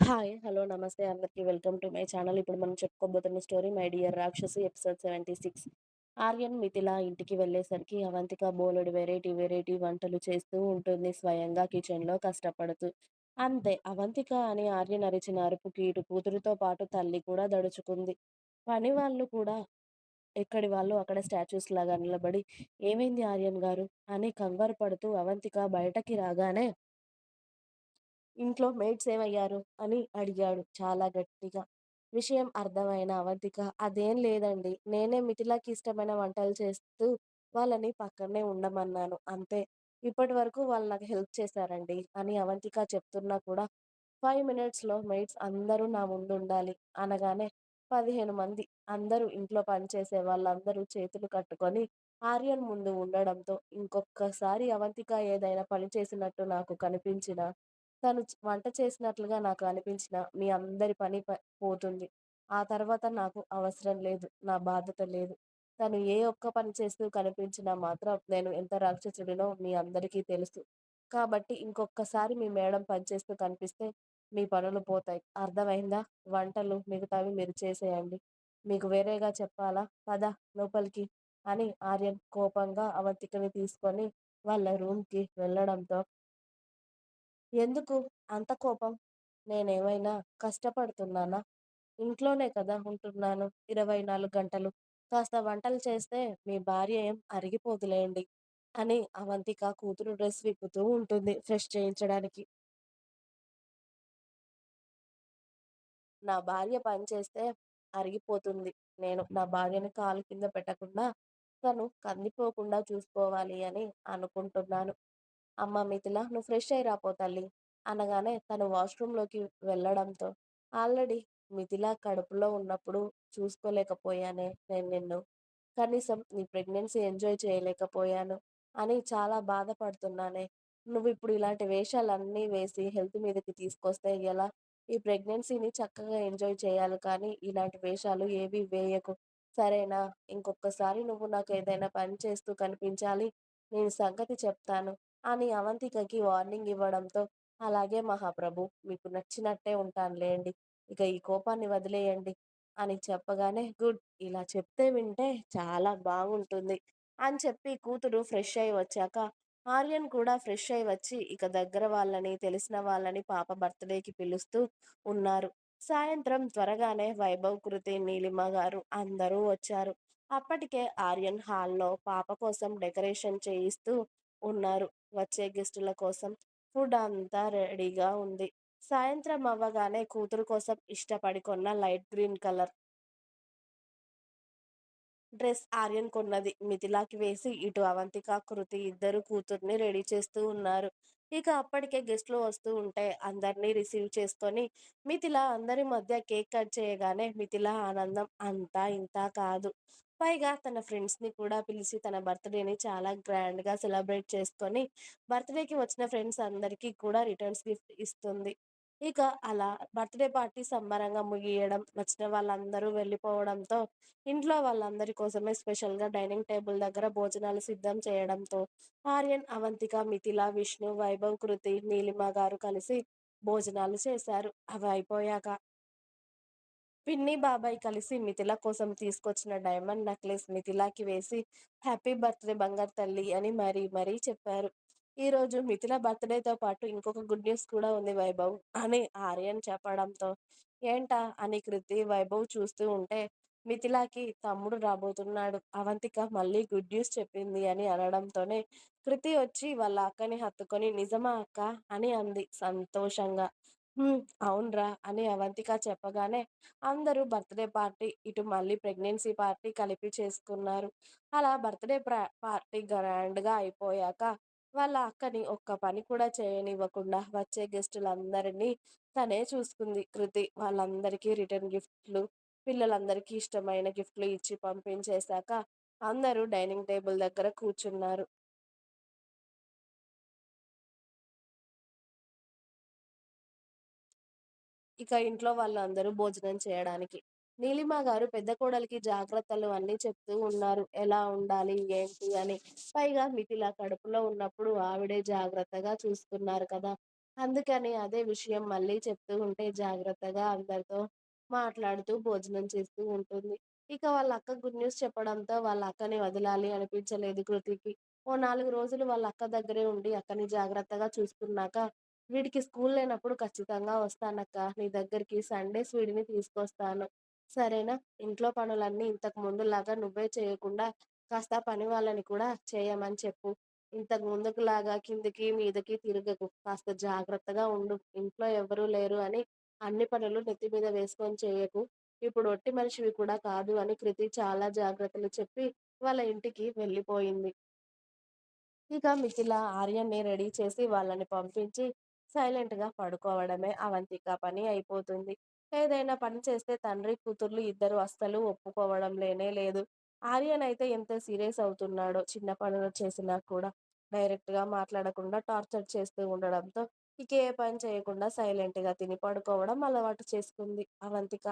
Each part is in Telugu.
హాయ్. హలో. నమస్తే అందరికీ వెల్కమ్ టు మై ఛానల్. ఇప్పుడు మనం చెప్పుకోబోతున్న స్టోరీ 'మై డియర్ రాక్షసు ఎపిసోడ్ 76. ఆర్యన్, మిథిల ఇంటికి వెళ్ళేసరికి అవంతిక బోలెడు వెరైటీ వెరైటీ వంటలు చేస్తూ ఉంటుంది స్వయంగా కిచెన్‌లో కష్టపడుతూ. అంతే అవంతిక అని ఆర్యన్ అరిచిన అరుపుకి ఇటు కూతురుతో పాటు తల్లి కూడా దడుచుకుంది. పని వాళ్ళు కూడా ఎక్కడి వాళ్ళు అక్కడ స్టాచ్యూస్ లాగా నిలబడి ఏమైంది ఆర్యన్ గారు? అని కంగారు పడుతూ అవంతిక బయటకి రాగానే ఇంట్లో మేట్స్ ఏమయ్యారు? అని అడిగాడు చాలా గట్టిగా. విషయం అర్థమైన అవంతిక అదేం లేదండి. నేనే మిథిలాకి ఇష్టమైన వంటలు చేస్తూ వాళ్ళని పక్కనే ఉండమన్నాను అంతే. ఇప్పటివరకు వాళ్ళు నాకు హెల్ప్ చేశారండి అని అవంతిక చెప్తున్నా కూడా ఫైవ్ మినిట్స్‌లో మెయిడ్స్ అందరూ నా ముందుండాలి అనగానే 15 మంది అందరూ ఇంట్లో పనిచేసే వాళ్ళందరూ చేతులు కట్టుకొని ఆర్యన్ ముందు ఉండడంతో ఇంకొకసారి అవంతిక ఏదైనా పని చేసినట్టు నాకు కనిపించిన తను వంట చేసినట్లుగా నాకు అనిపించిన మీ అందరి పని పోతుంది. ఆ తర్వాత నాకు అవసరం లేదు. నా బాధ్యత లేదు. తను ఏ ఒక్క పని చేస్తూ కనిపించినా మాత్రం నేను ఎంత రాక్షసుడినో మీ అందరికీ తెలుసు. కాబట్టి ఇంకొకసారి మీ మేడం పనిచేస్తూ కనిపిస్తే మీ పనులు పోతాయి. అర్థమైందా? వంటలు మిగతావి మీరు చేసేయండి. మీకు వేరేగా చెప్పాలా? పద లోపలికి అని ఆర్యన్ కోపంగా అవంతికని తీసుకొని వాళ్ళ రూమ్‌కి వెళ్ళడంతో ఎందుకు అంత కోపం? నేనేమైనా కష్టపడుతున్నానా? ఇంట్లోనే కదా ఉంటున్నాను 24 గంటలు. కాస్త వంటలు చేస్తే మీ భార్య ఏం అరిగిపోదులేండి అని అవంతిక కూతురు డ్రెస్ విప్పుతూ ఉంటుంది ఫ్రెష్ చేయించడానికి. నా భార్య పని చేస్తే అరిగిపోతుంది. నేను నా భార్యని కాలు కింద పెట్టకుండా తను కందిపోకుండా చూసుకోవాలి అని అనుకుంటున్నాను. అమ్మ మిథిల నువ్వు ఫ్రెష్ అయ్యి రాపో తల్లి అనగానే తను వాష్రూమ్‌లోకి వెళ్ళడంతో ఆల్రెడీ మిథిల కడుపులో ఉన్నప్పుడు చూసుకోలేకపోయానే నేను నిన్ను. కనీసం నీ ప్రెగ్నెన్సీ ఎంజాయ్ చేయలేకపోయాను అని చాలా బాధపడుతున్నానే. నువ్వు ఇప్పుడు ఇలాంటి వేషాలన్నీ వేసి హెల్త్ మీదకి తీసుకొస్తే ఎలా? ఈ ప్రెగ్నెన్సీని చక్కగా ఎంజాయ్ చేయాలి కానీ ఇలాంటి వేషాలు ఏవి వేయకు. సరేనా? ఇంకొకసారి నువ్వు నాకు ఏదైనా పని చేస్తూ కనిపించాలి. నేను సంగతి చెప్తాను అని అవంతికకి వార్నింగ్ ఇవ్వడంతో అలాగే మహాప్రభు మీకు నచ్చినట్టే ఉంటానులేండి. ఇక ఈ కోపాన్ని వదిలేయండి అని చెప్పగానే గుడ్ ఇలా చెప్తే వింటే చాలా బాగుంటుంది అని చెప్పి కూతురు ఫ్రెష్ అయ్యి వచ్చాక ఆర్యన్ కూడా ఫ్రెష్ అయ్యి వచ్చి ఇక దగ్గర వాళ్ళని తెలిసిన వాళ్ళని పాప బర్త్‌డేకి పిలుస్తూ ఉన్నారు. సాయంత్రం త్వరగానే వైభవ్, కృతి, నీలిమ గారు అందరూ వచ్చారు. అప్పటికే ఆర్యన్ హాల్‌లో పాప కోసం డెకరేషన్ చేయిస్తూ ఉన్నారు. వచ్చే గెస్టుల కోసం ఫుడ్ అంతా రెడీగా ఉంది. సాయంత్రం అవ్వగానే కూతురు కోసం ఇష్టపడి కొన్న light green colour dress Aryan కొన్నది మిథిలాకి వేసి ఇటు అవంతిక, కృతి ఇద్దరు కూతుర్ని రెడీ చేస్తూ ఉన్నారు. ఇక అప్పటికే గెస్టులు వస్తూ ఉంటే అందరినీ రిసీవ్ చేసుకొని మిథిల అందరి మధ్య కేక్ కట్ చేయగానే మిథిల ఆనందం అంతా ఇంత కాదు. పైగా తన ఫ్రెండ్స్‌ని కూడా పిలిచి తన బర్త్‌డేని చాలా గ్రాండ్‌గా సెలబ్రేట్ చేసుకొని బర్త్‌డేకి వచ్చిన ఫ్రెండ్స్ అందరికీ కూడా రిటర్న్స్ గిఫ్ట్ ఇస్తుంది. ఇక అలా బర్త్‌డే పార్టీ సంబరంగా ముగియడం, వచ్చిన వాళ్ళందరూ వెళ్ళిపోవడంతో ఇంట్లో వాళ్ళందరి కోసమే స్పెషల్‌గా డైనింగ్ టేబుల్ దగ్గర భోజనాలు సిద్ధం చేయడంతో ఆర్యన్, అవంతిక, మిథిల, విష్ణు, వైభవ్, కృతి, నీలిమ గారు కలిసి భోజనాలు చేశారు. అవి అయిపోయాక పిన్ని, బాబాయ్ కలిసి మిథిల కోసం తీసుకొచ్చిన డైమండ్ నెక్లెస్ మిథిలాకి వేసి హ్యాపీ బర్త్‌డే బంగారు తల్లి అని మరీ మరీ చెప్పారు. ఈ రోజు మిథిల బర్త్‌డేతో పాటు ఇంకొక గుడ్ న్యూస్ కూడా ఉంది వైభవ్ అని ఆర్యన్ చెప్పడంతో ఏంటా అని కృతి, వైభవ్ చూస్తూ ఉంటే మిథిలాకి తమ్ముడు రాబోతున్నాడు. అవంతిక మళ్ళీ గుడ్ న్యూస్ చెప్పింది అని అనడంతోనే కృతి వచ్చి వాళ్ళ అక్కని హత్తుకొని నిజమా అక్క అని అంది సంతోషంగా. హ్మ్. అవునురా అని అవంతిక చెప్పగానే అందరూ బర్త్‌డే పార్టీ, ఇటు మళ్ళీ ప్రెగ్నెన్సీ పార్టీ కలిపి చేసుకున్నారు. అలా బర్త్‌డే పార్టీ గ్రాండ్‌గా అయిపోయాక వాళ్ళ అక్కని ఒక్క పని కూడా చేయనివ్వకుండా వచ్చే గెస్టులందరినీ తనే చూసుకుంది కృతి. వాళ్ళందరికీ రిటర్న్ గిఫ్ట్‌లు, పిల్లలందరికీ ఇష్టమైన గిఫ్ట్‌లు ఇచ్చి పంపించేశాక అందరూ డైనింగ్ టేబుల్ దగ్గర కూర్చున్నారు. ఇక ఇంట్లో వాళ్ళందరూ భోజనం చేయడానికి. నీలిమ గారు పెద్ద కోడలికి జాగ్రత్తలు అన్నీ చెప్తూ ఉన్నారు. ఎలా ఉండాలి, ఏంటి అని. పైగా మిథిల కడుపులో ఉన్నప్పుడు ఆవిడే జాగ్రత్తగా చూసుకున్నారు కదా! అందుకని అదే విషయం మళ్ళీ చెప్తూ ఉంటే జాగ్రత్తగా అందరితో మాట్లాడుతూ భోజనం చేస్తూ ఉంటుంది. ఇక వాళ్ళ అక్క గుడ్ న్యూస్ చెప్పడంతో వాళ్ళ అక్కని వదలాలి అనిపించలేదు కృతికి. ఓ నాలుగు రోజులు వాళ్ళ అక్క దగ్గరే ఉండి అక్కని జాగ్రత్తగా చూసుకున్నాక, వీడికి స్కూల్ లేనప్పుడు ఖచ్చితంగా వస్తానక్క నీ దగ్గరికి సండేస్ వీడిని తీసుకొస్తాను. సరేనా? ఇంట్లో పనులన్నీ ఇంతకు ముందులాగా నువ్వే చేయకుండా కాస్త పని వాళ్ళని కూడా చేయమని చెప్పు. ఇంతకు ముందుకులాగా కిందికి మీదకి తిరగకు. కాస్త జాగ్రత్తగా ఉండు. ఇంట్లో ఎవరూ లేరు అని అన్ని పనులు నెత్తి మీద వేసుకొని చేయకు. ఇప్పుడు ఒట్టి మనిషివి కూడా కాదు అని కృతి చాలా జాగ్రత్తలు చెప్పి వాళ్ళ ఇంటికి వెళ్ళిపోయింది. ఇక మిథిల ఆర్యన్‌ని రెడీ చేసి వాళ్ళని పంపించి సైలెంట్‌గా పడుకోవడమే అవంతిక పని అయిపోతుంది. ఏదైనా పని చేస్తే తండ్రి, కూతుర్లు ఇద్దరు అస్సలు ఒప్పుకోవడం లేనే లేదు. ఆర్యన్ అయితే ఎంత సీరియస్ అవుతున్నాడో చిన్న పనులు చేసినా కూడా. డైరెక్ట్‌గా మాట్లాడకుండా టార్చర్ చేస్తూ ఉండడంతో ఇక ఏ పని చేయకుండా సైలెంట్‌గా తిని పడుకోవడం అలవాటు చేసుకుంది అవంతిక.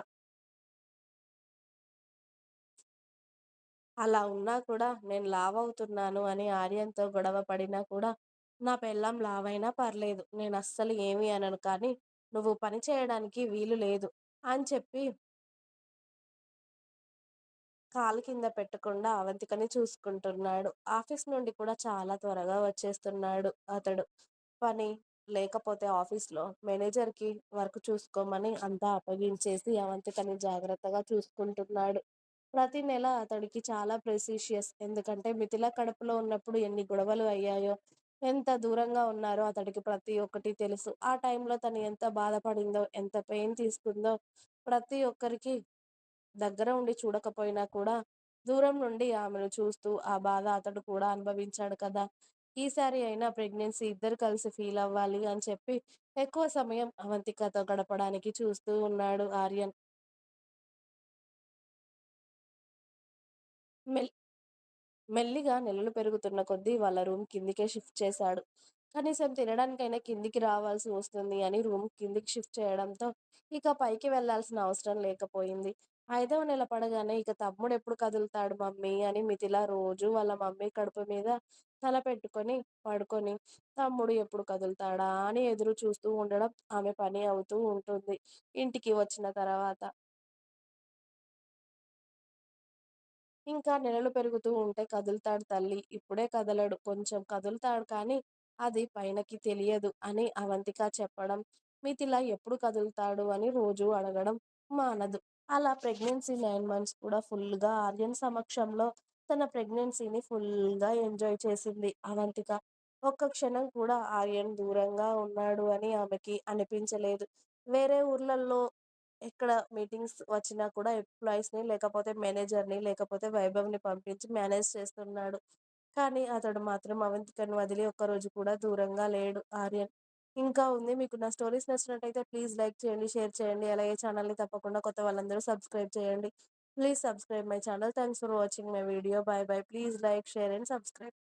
అలా ఉన్నా కూడా నేను లావవుతున్నాను అని ఆర్యన్‌తో గొడవ పడినా కూడా, నా పెళ్ళాం లావైనా పర్లేదు. నేను అస్సలు ఏమీ అనను. కానీ నువ్వు పని చేయడానికి వీలు లేదు అని చెప్పి కాలు కింద పెట్టకుండా అవంతికని చూసుకుంటున్నాడు. ఆఫీస్ నుండి కూడా చాలా త్వరగా వచ్చేస్తున్నాడు అతడు. పని లేకపోతే ఆఫీస్‌లో మేనేజర్‌కి వర్క్ చూసుకోమని అంతా అప్పగించేసి అవంతికని జాగ్రత్తగా చూసుకుంటున్నాడు. ప్రతి నెల అతడికి చాలా ప్రెసీషియస్. ఎందుకంటే మిథిల కడుపులో ఉన్నప్పుడు ఎన్ని గొడవలు అయ్యాయో, ఎంత దూరంగా ఉన్నారో అతడికి ప్రతి ఒక్కటి తెలుసు. ఆ టైంలో తను ఎంత బాధపడిందో, ఎంత పెయిన్ తీసుకుందో ప్రతి ఒక్కరికి దగ్గర ఉండి చూడకపోయినా కూడా దూరం నుండి ఆమెను చూస్తూ ఆ బాధ అతడు కూడా అనుభవించాడు కదా! ఈసారి అయినా ప్రెగ్నెన్సీ ఇద్దరు కలిసి ఫీల్ అవ్వాలి అని చెప్పి ఎక్కువ సమయం అవంతికతో గడపడానికి చూస్తూ ఉన్నాడు ఆర్యన్. మెల్ మెల్లిగా నెలలు పెరుగుతున్న కొద్దీ వాళ్ళ రూమ్ కిందికే షిఫ్ట్ చేశాడు. కనీసం తినడానికైనా కిందికి రావాల్సి వస్తుంది అని రూమ్ కిందికి షిఫ్ట్ చేయడంతో ఇక పైకి వెళ్ళాల్సిన అవసరం లేకపోయింది. ఐదవ నెల పడగానే ఇక తమ్ముడెప్పుడు కదులుతాడు మమ్మీ అని మిథిల రోజు వాళ్ళ మమ్మీ కడుపు మీద తల పెట్టుకొని పడుకొని, తమ్ముడు ఎప్పుడు కదులుతాడా అని ఎదురు చూస్తూ ఉండడం ఆమె పని అవుతూ ఉంటుంది. ఇంటికి వచ్చిన తర్వాత ఇంకా నెలలు పెరుగుతూ ఉంటే కదులుతాడు తల్లి ఇప్పుడే కదలడు. కొంచెం కదులుతాడు కానీ అది పైనకి తెలియదు అని అవంతిక చెప్పడం, మిథిల ఎప్పుడు కదులుతాడు అని రోజు అడగడం మానదు. అలా ప్రెగ్నెన్సీ నైన్ మంత్స్ కూడా ఫుల్‌గా ఆర్యన్ సమక్షంలో తన ప్రెగ్నెన్సీని ఫుల్‌గా ఎంజాయ్ చేసింది అవంతిక. ఒక్క క్షణం కూడా ఆర్యన్ దూరంగా ఉన్నాడు అని ఆమెకి అనిపించలేదు. వేరే ఊర్లలో ఎక్కడ మీటింగ్స్ వచ్చినా కూడా ఎంప్లాయీస్‌ని లేకపోతే మేనేజర్‌ని లేకపోతే వైభవ్‌ని పంపించి మేనేజ్ చేస్తున్నాడు. కానీ అతడు మాత్రం అవంతికను వదిలి ఒక్కరోజు కూడా దూరంగా లేడు ఆర్యన్. ఇంకా ఉంది. మీకు నా స్టోరీస్ నచ్చినట్టయితే ప్లీజ్ లైక్ చేయండి, షేర్ చేయండి. అలాగే ఛానల్‌ని తప్పకుండా కొత్త వాళ్ళందరూ సబ్స్క్రైబ్ చేయండి. Please subscribe my channel. Thanks for watching my video. Bye bye please like, share and subscribe.